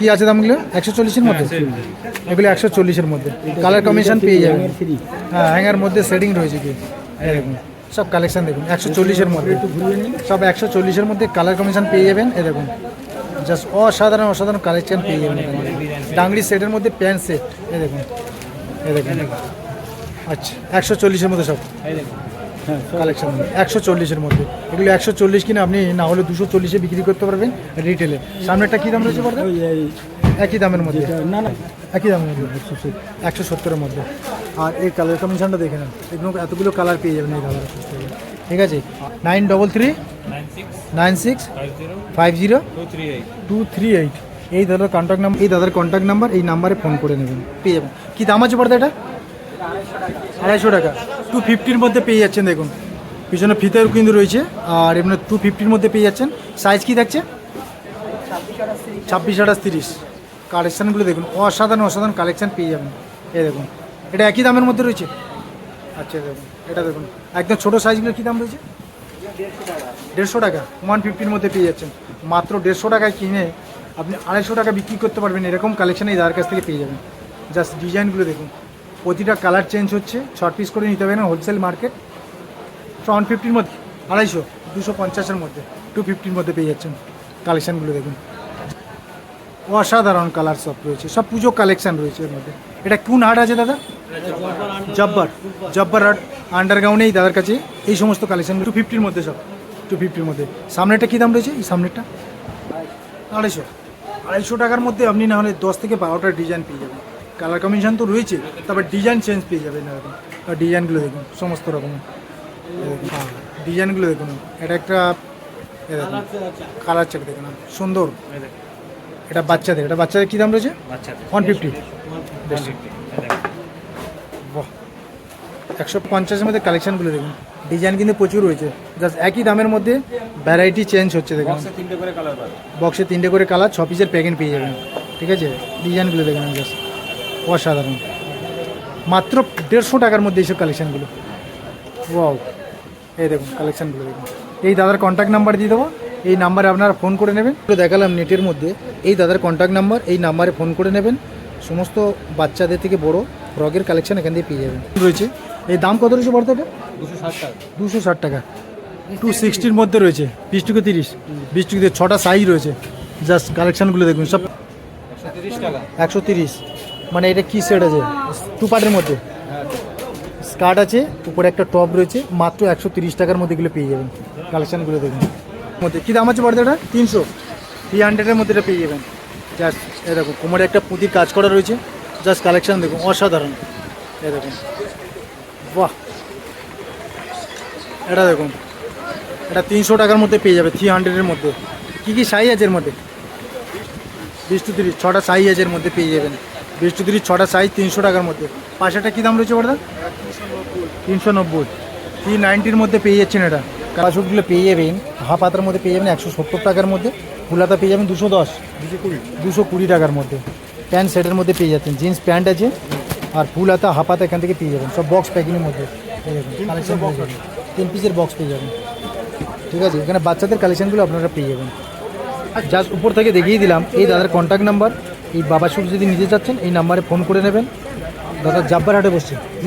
কি আছে দামগুলো? একশো চল্লিশের মধ্যে? এগুলো একশো চল্লিশের মধ্যে। কালার কমিশন পেয়ে যাবেন। হ্যাঁ হ্যাঙ্গার মধ্যে সেটিং রয়েছে কি? দেখুন সব কালেকশন দেখুন একশো চল্লিশের মধ্যে। সব একশো চল্লিশের মধ্যে কালার কমিশন পেয়ে যাবেন এ দেখুন জাস্ট অসাধারণ অসাধারণ কালেকশন পেয়ে যাবেন ডাংরি সেটের মধ্যে প্যান্ট সেট এ দেখুন এই দেখুন আচ্ছা একশো চল্লিশের মধ্যে সব। কালেকশন একশো চল্লিশের মধ্যে। এগুলো একশো চল্লিশ কিনে আপনি না হলে দুশো চল্লিশে বিক্রি করতে পারবেন রিটেলে সামনেরটা কী দাম রয়েছে বলতে? একই দামের মধ্যে। না না। একই দামের মধ্যে। একশো একশো সত্তরের মধ্যে। আর এই কালার কমিশনটা দেখে নেন। এগুলো এতগুলো কালার পেয়ে যাবেন এই কালার ঠিক আছে? Nine double three nine six five zero two three eight এই দাদার কন্ট্যাক্ট নাম্বার এই দাদার কন্ট্যাক্ট নাম্বার এই নাম্বারে ফোন করে নেবেন। পেয়ে যাবেন। কী দাম আছে পড়তে এটা? আড়াইশো টাকা। টু ফিফটির মধ্যে পেয়ে যাচ্ছেন, দেখুন। পিছনে ফিতেও কিন্তু রয়েছে, আর এমনি টু ফিফটির মধ্যে পেয়ে যাচ্ছেন। সাইজ কি থাকছে? ছাব্বিশ আঠাশ তিরিশ। কালেকশানগুলো দেখুন, অসাধারণ অসাধারণ কালেকশান পেয়ে যাবেন। এ দেখুন, এটা একই দামের মধ্যে রয়েছে? আচ্ছা দেখুন, এটা দেখুন। একদম ছোটো সাইজগুলো কী দাম রয়েছে? দেড়শো টাকা ওয়ান ফিফটির মধ্যে পেয়ে যাচ্ছেন। মাত্র দেড়শো টাকায় কিনে আপনি আড়াইশো টাকা বিক্রি করতে পারবেন, এরকম কালেকশন এই দাদার কাছ থেকে পেয়ে যাবেন। জাস্ট ডিজাইনগুলো দেখুন। প্রতিটা কালার চেঞ্জ হচ্ছে ছট পিস করে নিতে হবে না হোলসেল মার্কেট ওয়ান ফিফটির মধ্যে, আড়াইশো, দুশো পঞ্চাশের মধ্যে টু ফিফটির মধ্যে পেয়ে যাচ্ছেন। কালেকশানগুলো দেখুন। অসাধারণ কালার সব রয়েছে, সব পুজো কালেকশান রয়েছে এর মধ্যে। এটা কোন হাট আছে দাদা? জব্বার। জব্বার হাট আন্ডারগ্রাউন্ডেই দাদার কাছে, এই সমস্ত কালেকশন টু ফিফটির মধ্যে সব টু ফিফটির মধ্যে। সামনেটা কী দাম রয়েছে? এই সামনেরটা? আড়াইশো। আড়াইশো টাকার মধ্যে আপনি না হলে দশ থেকে বারোটা ডিজাইন পেয়ে যাবেন। কালার কম্বিনেশন তো রয়েছে তারপর ডিজাইন চেঞ্জ পেয়ে যাবেন এরকম। আর ডিজাইনগুলো দেখুন সমস্ত রকম। হ্যাঁ ডিজাইনগুলো দেখুন এটা একটা কালার চেক দেখুন সুন্দর। এটা বাচ্চাদের এটা বাচ্চাদের কী দাম রয়েছে? ওয়ান ফিফটি বাহ। একশো পঞ্চাশের মধ্যে কালেকশানগুলো দেখুন ডিজাইন কিন্তু প্রচুর রয়েছে। জাস্ট একই দামের মধ্যে ভ্যারাইটি চেঞ্জ হচ্ছে দেখুন। তিনটে করে কালার পাবে। বক্সে তিনটে করে কালার ছ পিসের প্যাকেট পেয়ে যাবেন। ঠিক আছে? ডিজাইনগুলো দেখুন জাস্ট অসাধারণ। মাত্র দেড়শো টাকার মধ্যে এইসব কালেকশানগুলো ওয়াও এই দেখুন কালেকশানগুলো দেখুন। এই দাদার কন্ট্যাক্ট নাম্বার দিয়ে দেবো। এই নাম্বারে আপনারা ফোন করে নেবেন। তো দেখালাম নেটের মধ্যে। এই দাদার কন্ট্যাক্ট নাম্বার এই নাম্বারে ফোন করে নেবেন। সমস্ত বাচ্চাদের থেকে বড় ফ্রগের কালেকশন এখান থেকে পেয়ে যাবেন। রয়েছে। এই দাম কত রয়েছে বলতে এটা? দুশো ষাট টাকা। দুশো ষাট টাকা। টু সিক্সটির মধ্যে রয়েছে। বিশ টুকে তিরিশ। বিশ টুকে ছটা সাইজ রয়েছে। জাস্ট কালেকশানগুলো দেখুন। সব একশো তিরিশ মানে এটা কী সেট আছে? টু পার্টের মধ্যে। হ্যাঁ। স্কার্ট আছে উপরে একটা টপ রয়েছে মাত্র একশো তিরিশ টাকার মধ্যে এগুলো পেয়ে যাবেন। কালেকশানগুলো দেখুন। মধ্যে কী দাম আছে পড়তে এটা? তিনশো। থ্রি হান্ড্রেডের মধ্যে এটা পেয়ে যাবেন। জাস্ট এ দেখুন কোমরে একটা পুঁতির কাজ করা রয়েছে। জাস্ট কালেকশান দেখুন অসাধারণ। এ দেখুন। বাহ! এটা দেখুন। এটা তিনশো টাকার মধ্যে পেয়ে যাবে থ্রি হান্ড্রেডের মধ্যে। কী কী সাইজ আছে এর মধ্যে? বিশ টু তিরিশ ছটা সাইজের মধ্যে পেয়ে যাবেন। বিশ টু তিরিশ ছটা সাইজ তিনশো টাকার মধ্যে। পাশেটা কী দাম রয়েছে বড়দা তিনশো নব্বই। থ্রি নাইনটির মধ্যে পেয়ে যাচ্ছেন এটা। কাশুটগুলো পেয়ে যাবেন হাফ হাতার মধ্যে পেয়ে যাবেন একশো সত্তর টাকার মধ্যে। ফুল হাতা পেয়ে যাবেন দুশো দশ। দুশো কুড়ি। দুশো কুড়ি টাকার মধ্যে। প্যান্ট সেটের মধ্যে পেয়ে যাচ্ছেন। জিন্স প্যান্ট আছে আর ফুল হাতা হাফ হাতা এখান থেকে পেয়ে যাবেন। সব বক্স প্যাকিংয়ের মধ্যে কালেকশন পেয়ে যাবেন। তিন পিসের বক্স পেয়ে যাবেন। ঠিক আছে? এখানে বাচ্চাদের কালেকশনগুলো আপনারা পেয়ে যাবেন। জাস্ট উপর থেকে দেখিয়ে দিলাম, এই দাদার কন্ট্যাক্ট নাম্বার এই বাবা যদি নিতে চাচ্ছেন, এই নাম্বারে ফোন করে নেবেন। দাদা জাব্বার হাটে বসছে।